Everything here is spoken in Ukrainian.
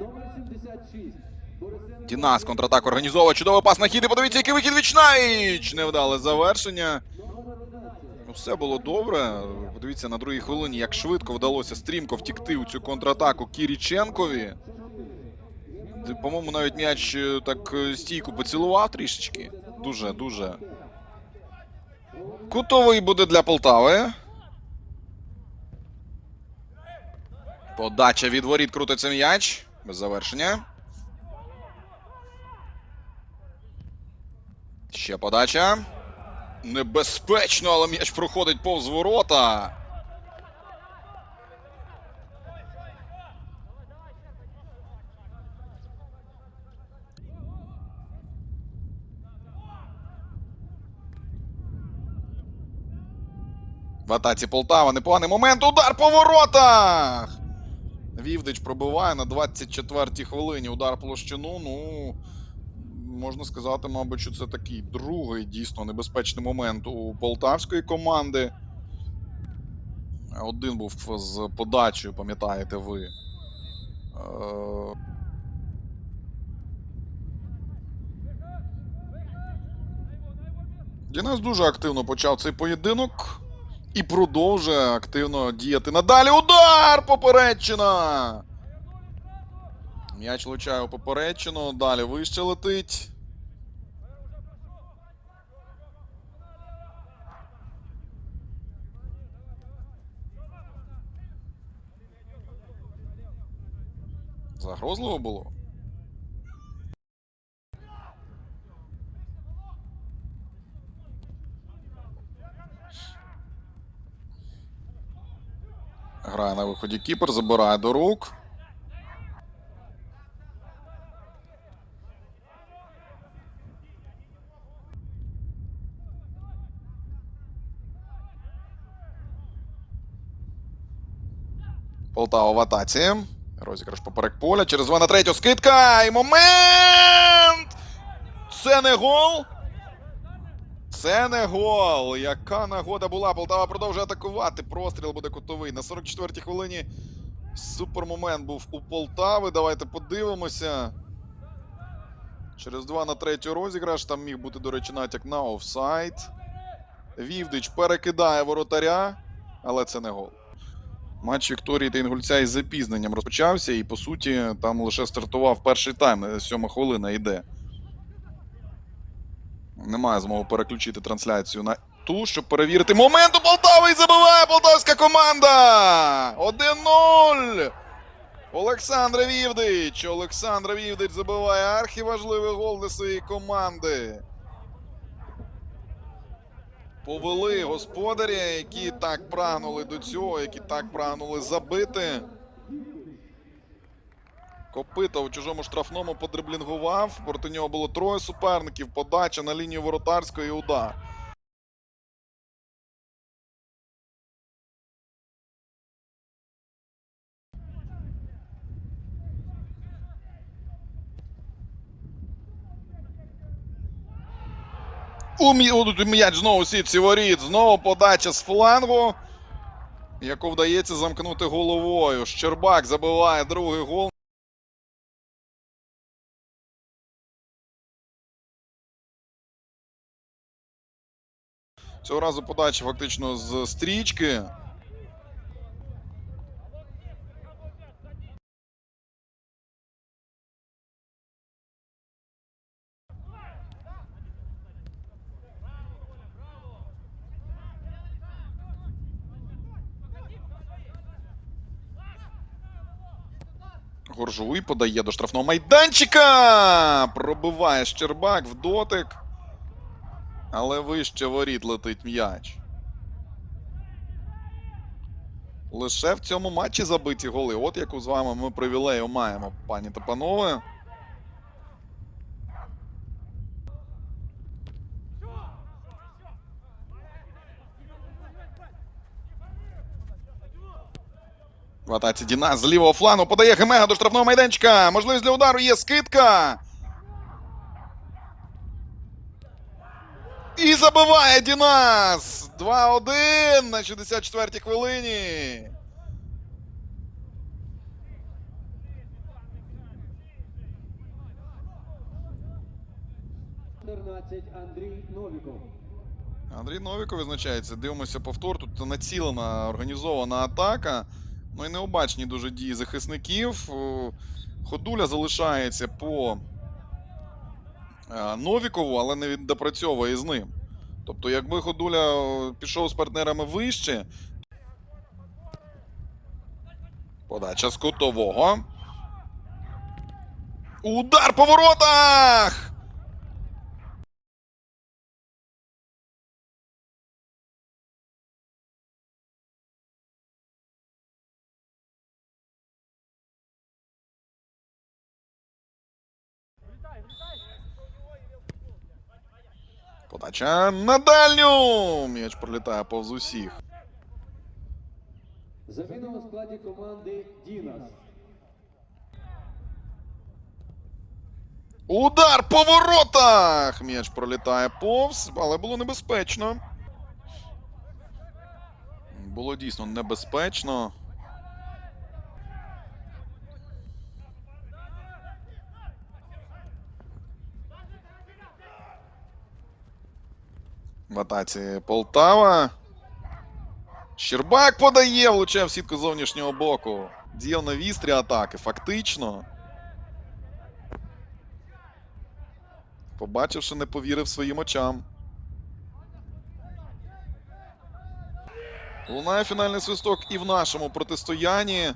Номер 76. Дінас контратак організовує. Чудовий пас на хід. І подивіться, який вихід вічнавіч. Невдале завершення. Ну, все було добре. Подивіться на другій хвилині, як швидко вдалося стрімко втікти у цю контратаку Кіріченкові. По-моєму, навіть м'яч е, так е, стійку поцілував трішечки. Дуже, дуже. Кутовий буде для Полтави. Подача від воріт крутиться м'яч. Без завершення. Ще подача. Небезпечно, але м'яч проходить повз ворота. В атаці Полтава. Непоганий момент. Удар по воротах! Вівдич пробиває на 24-й хвилині. Удар площину. Ну, можна сказати, мабуть, що це такий другий дійсно небезпечний момент у полтавської команди. Один був з подачею, пам'ятаєте ви. Е, Дінас дуже активно почав цей поєдинок і продовжує активно діяти надалі. Удар! Попередчина! М'яч влучає у попередчину, далі вище летить. Загрозливо було. Грає на виході кіпер, забирає до рук. Полтава в атаці. Розіграш поперек поля. Через 2 на 3 скидка. І момент! Це не гол. Це не гол. Яка нагода була? Полтава продовжує атакувати. Простріл буде кутовий. На 44-й хвилині супермомент був у Полтави. Давайте подивимося. Через 2 на 3 розіграш. Там міг бути, до речі, натяк на офсайд. Вівдич перекидає воротаря, але це не гол. Матч Вікторії та Інгульця із запізненням розпочався, і по суті там лише стартував перший тайм, сьома хвилина йде. Немає змоги переключити трансляцію на ту, щоб перевірити момент у Полтави і забиває полтавська команда! 1-0! Олександр Вівдич! Олександр Вівдич забиває архіважливий гол для своєї команди. Повели господаря, які так прагнули до цього, які так прагнули забити. Копита у чужому штрафному подриблінгував. Проти нього було троє суперників. Подача на лінію воротарської і удар. М'яч знову сітці воріт. Знову подача з флангу, яку вдається замкнути головою. Щербак забиває другий гол. Цього разу подача фактично з стрічки. Горжуй подає до штрафного майданчика. Пробиває Щербак в дотик. Але вище воріт летить м'яч. Лише в цьому матчі забиті голи. От яку з вами ми привілею маємо, пані та панове. В Діна з лівого флану подає Гемега до штрафного майданчика. Можливість для удару є скидка. забиває Дінас! 2-1 на 64-й хвилині. Андрій Новіков. Андрій Новіков визначається. Дивимося повтор. Тут націлена організована атака. Ну і необачні дуже дії захисників. Е, Ходуля залишається по е, Новікову, але не допрацьовує з ним. Тобто, якби Ходуля пішов з партнерами вище. Подача з кутового. Удар по воротах! Подача на дальню! М'яч пролітає повз усіх. Заміна у складі команди Дінас. Удар по воротах! М'яч пролітає повз, але було небезпечно. Було дійсно небезпечно. В атаці Полтава. Щербак подає, влучає в сітку зовнішнього боку. Діяв на вістрі атаки, фактично. Побачивши, не повірив своїм очам. Лунає фінальний свисток і в нашому протистоянні.